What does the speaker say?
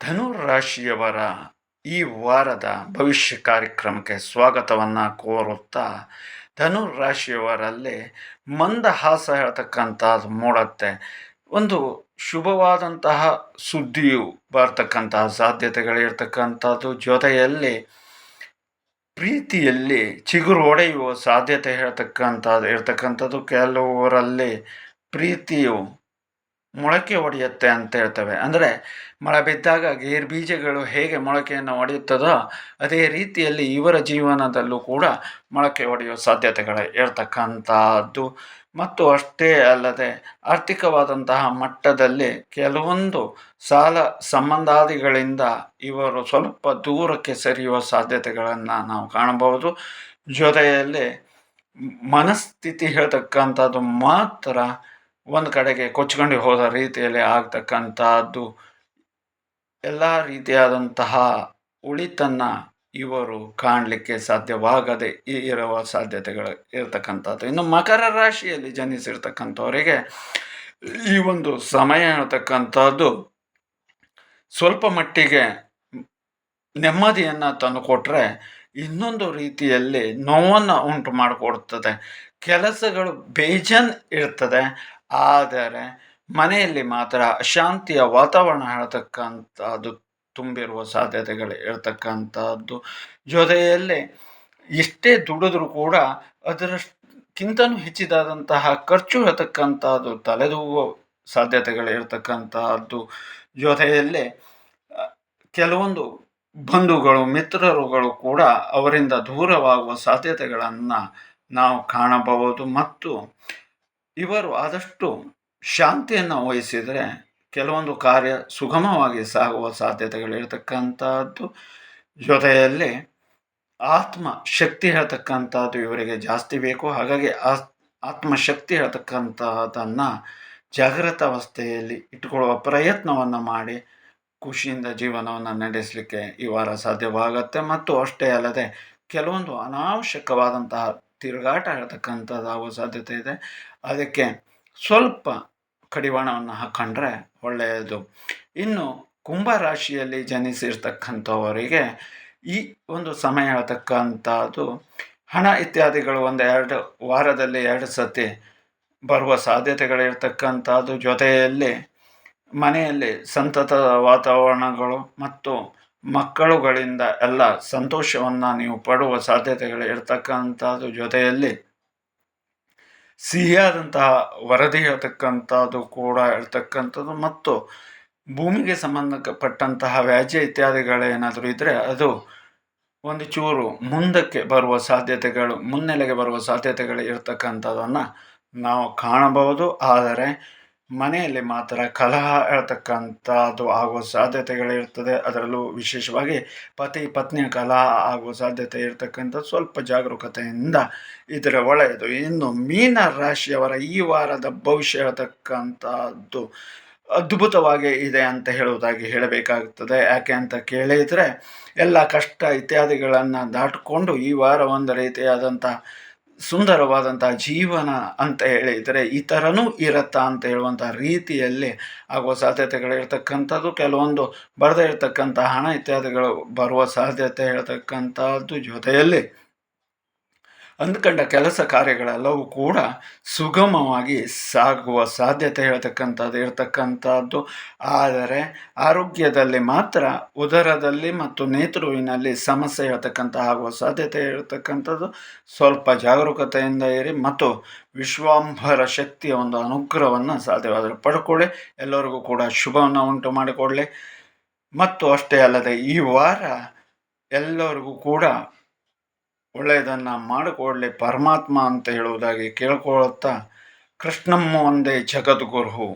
ಧನು ರಾಶಿಯವರ ಈ ವಾರದ ಭವಿಷ್ಯ ಕಾರ್ಯಕ್ರಮಕ್ಕೆ ಸ್ವಾಗತವನ್ನು ಕೋರುತ್ತಾ ಧನು ರಾಶಿಯವರಲ್ಲಿ ಮಂದಹಾಸ ಹೇಳ್ತಕ್ಕಂಥದ್ದು ಮೂಡುತ್ತೆ. ಒಂದು ಶುಭವಾದಂತಹ ಸುದ್ದಿಯು ಬರ್ತಕ್ಕಂತಹ ಸಾಧ್ಯತೆಗಳಿರ್ತಕ್ಕಂಥದ್ದು. ಜೊತೆಯಲ್ಲಿ ಪ್ರೀತಿಯಲ್ಲಿ ಚಿಗುರು ಒಡೆಯುವ ಸಾಧ್ಯತೆ ಹೇಳ್ತಕ್ಕಂಥದ್ದು ಇರ್ತಕ್ಕಂಥದ್ದು ಕೆಲವರಲ್ಲಿ ಪ್ರೀತಿಯು ಮೊಳಕೆ ಒಡೆಯುತ್ತೆ ಅಂತ ಹೇಳ್ತವೆ. ಅಂದರೆ ಮಳೆ ಬಿದ್ದಾಗ ಗೇರು ಬೀಜಗಳು ಹೇಗೆ ಮೊಳಕೆಯನ್ನು ಒಡೆಯುತ್ತದೋ ಅದೇ ರೀತಿಯಲ್ಲಿ ಇವರ ಜೀವನದಲ್ಲೂ ಕೂಡ ಮೊಳಕೆ ಒಡೆಯುವ ಸಾಧ್ಯತೆಗಳು ಇರ್ತಕ್ಕಂಥದ್ದು. ಮತ್ತು ಅಷ್ಟೇ ಅಲ್ಲದೆ ಆರ್ಥಿಕವಾದಂತಹ ಮಟ್ಟದಲ್ಲಿ ಕೆಲವೊಂದು ಸಾಲ ಸಂಬಂಧಾದಿಗಳಿಂದ ಇವರು ಸ್ವಲ್ಪ ದೂರಕ್ಕೆ ಸರಿಯುವ ಸಾಧ್ಯತೆಗಳನ್ನು ನಾವು ಕಾಣಬಹುದು. ಜೊತೆಯಲ್ಲಿ ಮನಸ್ಥಿತಿ ಹೇಳ್ತಕ್ಕಂಥದ್ದು ಮಾತ್ರ ಒಂದು ಕಡೆಗೆ ಕೊಚ್ಕೊಂಡು ಹೋದ ರೀತಿಯಲ್ಲಿ ಆಗ್ತಕ್ಕಂಥದ್ದು ಎಲ್ಲ ರೀತಿಯಾದಂತಹ ಉಳಿತನ್ನು ಇವರು ಕಾಣಲಿಕ್ಕೆ ಸಾಧ್ಯವಾಗದೆ ಇರುವ ಸಾಧ್ಯತೆಗಳು ಇರತಕ್ಕಂಥದ್ದು. ಇನ್ನು ಮಕರ ರಾಶಿಯಲ್ಲಿ ಜನಿಸಿರ್ತಕ್ಕಂಥವರಿಗೆ ಈ ಒಂದು ಸಮಯ ಅನ್ನತಕ್ಕಂಥದ್ದು ಸ್ವಲ್ಪ ಮಟ್ಟಿಗೆ ನೆಮ್ಮದಿಯನ್ನು ತಂದುಕೊಟ್ರೆ ಇನ್ನೊಂದು ರೀತಿಯಲ್ಲಿ ನೋವನ್ನು ಉಂಟು ಮಾಡಿಕೊಡ್ತದೆ. ಕೆಲಸಗಳು ಬೇಜನ್ ಇರ್ತದೆ. ಆದರೆ ಮನೆಯಲ್ಲಿ ಮಾತ್ರ ಅಶಾಂತಿಯ ವಾತಾವರಣ ಹೇಳ್ತಕ್ಕಂಥದ್ದು ತುಂಬಿರುವ ಸಾಧ್ಯತೆಗಳು ಇರತಕ್ಕಂಥದ್ದು ಜೊತೆಯಲ್ಲಿ ಎಷ್ಟೇ ದುಡಿದ್ರೂ ಕೂಡ ಅದರಕ್ಕಿಂತನೂ ಹೆಚ್ಚಿದಾದಂತಹ ಖರ್ಚು ಇರತಕ್ಕಂಥದ್ದು ತಲೆದೂಗುವ ಸಾಧ್ಯತೆಗಳು ಇರತಕ್ಕಂತಹದ್ದು ಜೊತೆಯಲ್ಲಿ ಕೆಲವೊಂದು ಬಂಧುಗಳು, ಮಿತ್ರರುಗಳು ಕೂಡ ಅವರಿಂದ ದೂರವಾಗುವ ಸಾಧ್ಯತೆಗಳನ್ನು ನಾವು ಕಾಣಬಹುದು. ಮತ್ತು ಇವರು ಆದಷ್ಟು ಶಾಂತಿಯನ್ನು ವಹಿಸಿದರೆ ಕೆಲವೊಂದು ಕಾರ್ಯ ಸುಗಮವಾಗಿ ಸಾಗುವ ಸಾಧ್ಯತೆಗಳಿರ್ತಕ್ಕಂಥದ್ದು ಜೊತೆಯಲ್ಲಿ ಆತ್ಮ ಶಕ್ತಿ ಹೇಳ್ತಕ್ಕಂಥದ್ದು ಇವರಿಗೆ ಜಾಸ್ತಿ ಬೇಕು. ಹಾಗಾಗಿ ಆತ್ಮಶಕ್ತಿ ಹೇಳ್ತಕ್ಕಂಥದ್ದನ್ನು ಜಾಗೃತ ಅವಸ್ಥೆಯಲ್ಲಿ ಇಟ್ಕೊಳ್ಳುವ ಪ್ರಯತ್ನವನ್ನು ಮಾಡಿ ಖುಷಿಯಿಂದ ಜೀವನವನ್ನು ನಡೆಸಲಿಕ್ಕೆ ಈ ವಾರ ಸಾಧ್ಯವಾಗತ್ತೆ. ಮತ್ತು ಅಷ್ಟೇ ಅಲ್ಲದೆ, ಕೆಲವೊಂದು ಅನಾವಶ್ಯಕವಾದಂತಹ ತಿರುಗಾಟ ಹೇಳ್ತಕ್ಕಂಥದ್ದಾಗುವ ಸಾಧ್ಯತೆ ಇದೆ. ಅದಕ್ಕೆ ಸ್ವಲ್ಪ ಕಡಿವಾಣವನ್ನು ಹಾಕೊಂಡ್ರೆ ಒಳ್ಳೆಯದು. ಇನ್ನು ಕುಂಭ ರಾಶಿಯಲ್ಲಿ ಜನಿಸಿರ್ತಕ್ಕಂಥವರಿಗೆ ಈ ಒಂದು ಸಮಯ ಹೇಳ್ತಕ್ಕಂಥದ್ದು, ಹಣ ಇತ್ಯಾದಿಗಳು ಒಂದು ಎರಡು ವಾರದಲ್ಲಿ ಎರಡು ಸತಿ ಬರುವ ಸಾಧ್ಯತೆಗಳಿರ್ತಕ್ಕಂಥದ್ದು ಜೊತೆಯಲ್ಲಿ ಮನೆಯಲ್ಲಿ ಸಂತತ ವಾತಾವರಣಗಳು ಮತ್ತು ಮಕ್ಕಳುಗಳಿಂದ ಎಲ್ಲ ಸಂತೋಷವನ್ನು ನೀವು ಪಡುವ ಸಾಧ್ಯತೆಗಳು ಇರ್ತಕ್ಕಂಥದ್ದು ಜೊತೆಯಲ್ಲಿ ಸಿಹಿಯಾದಂತಹ ವರದಿ ಇರತಕ್ಕಂಥದ್ದು ಕೂಡ ಇರ್ತಕ್ಕಂಥದ್ದು ಮತ್ತು ಭೂಮಿಗೆ ಸಂಬಂಧಪಟ್ಟಂತಹ ವ್ಯಾಜ್ಯ ಇತ್ಯಾದಿಗಳೇನಾದರೂ ಇದ್ದರೆ ಅದು ಒಂದು ಚೂರು ಮುಂದಕ್ಕೆ ಬರುವ ಸಾಧ್ಯತೆಗಳು, ಮುನ್ನೆಲೆಗೆ ಬರುವ ಸಾಧ್ಯತೆಗಳು ಇರತಕ್ಕಂಥದ್ದನ್ನು ನಾವು ಕಾಣಬಹುದು. ಆದರೆ ಮನೆಯಲ್ಲಿ ಮಾತ್ರ ಕಲಹ ಹೇಳ್ತಕ್ಕಂಥದ್ದು ಆಗುವ ಸಾಧ್ಯತೆಗಳಿರ್ತದೆ ಅದರಲ್ಲೂ ವಿಶೇಷವಾಗಿ ಪತಿ ಪತ್ನಿಯ ಕಲಹ ಆಗುವ ಸಾಧ್ಯತೆ ಇರತಕ್ಕಂಥದ್ದು ಸ್ವಲ್ಪ ಜಾಗರೂಕತೆಯಿಂದ ಇದರ ಒಳ್ಳೆಯದು. ಇನ್ನು ಮೀನ ರಾಶಿಯವರ ಈ ವಾರದ ಭವಿಷ್ಯ ಹೇಳ್ತಕ್ಕಂಥದ್ದು ಅದ್ಭುತವಾಗಿ ಇದೆ ಅಂತ ಹೇಳುವುದಾಗಿ ಹೇಳಬೇಕಾಗುತ್ತದೆ ಯಾಕೆ ಅಂತ ಕೇಳಿದರೆ ಎಲ್ಲ ಕಷ್ಟ ಇತ್ಯಾದಿಗಳನ್ನು ದಾಟಿಕೊಂಡು ಈ ವಾರ ಒಂದು ರೀತಿಯಾದಂಥ ಸುಂದರವಾದಂಥ ಜೀವನ ಅಂತ ಹೇಳಿದರೆ ಈ ಥರನೂ ಇರತ್ತಾ ಅಂತ ಹೇಳುವಂಥ ರೀತಿಯಲ್ಲಿ ಆಗುವ ಸಾಧ್ಯತೆಗಳಿರ್ತಕ್ಕಂಥದ್ದು. ಕೆಲವೊಂದು ಬರದೇ ಇರತಕ್ಕಂಥ ಹಣ ಇತ್ಯಾದಿಗಳು ಬರುವ ಸಾಧ್ಯತೆ ಹೇಳ್ತಕ್ಕಂಥದ್ದು ಜೊತೆಯಲ್ಲಿ ಅಂದ್ಕೊಂಡ ಕೆಲಸ ಕಾರ್ಯಗಳೆಲ್ಲವೂ ಕೂಡ ಸುಗಮವಾಗಿ ಸಾಗುವ ಸಾಧ್ಯತೆ ಹೇಳ್ತಕ್ಕಂಥದ್ದು, ಇರತಕ್ಕಂಥದ್ದು. ಆದರೆ ಆರೋಗ್ಯದಲ್ಲಿ ಮಾತ್ರ, ಉದರದಲ್ಲಿ ಮತ್ತು ನೇತೃವಿನಲ್ಲಿ ಸಮಸ್ಯೆ ಹೇಳ್ತಕ್ಕಂಥ ಆಗುವ ಸಾಧ್ಯತೆ ಇರತಕ್ಕಂಥದ್ದು ಸ್ವಲ್ಪ ಜಾಗರೂಕತೆಯಿಂದ ಇರಿ ಮತ್ತು ವಿಶ್ವಾಂಭರ ಶಕ್ತಿಯ ಒಂದು ಅನುಗ್ರಹವನ್ನು ಸಾಧ್ಯವಾದರೆ ಪಡ್ಕೊಳ್ಳಿ. ಎಲ್ಲರಿಗೂ ಕೂಡ ಶುಭವನ್ನು ಉಂಟು ಮಾಡಿಕೊಳ್ಳಿ. ಮತ್ತು ಅಷ್ಟೇ ಅಲ್ಲದೆ ಈ ವಾರ ಎಲ್ಲರಿಗೂ ಕೂಡ ಒಳ್ಳೆಯದನ್ನು ಮಾಡಿಕೊಡಲಿ ಪರಮಾತ್ಮ ಅಂತ ಹೇಳುವುದಾಗಿ ಕೇಳ್ಕೊಳ್ಳುತ್ತಾ ಕೃಷ್ಣಮ್ಮ ಒಂದೇ ಜಗದ್ಗುರು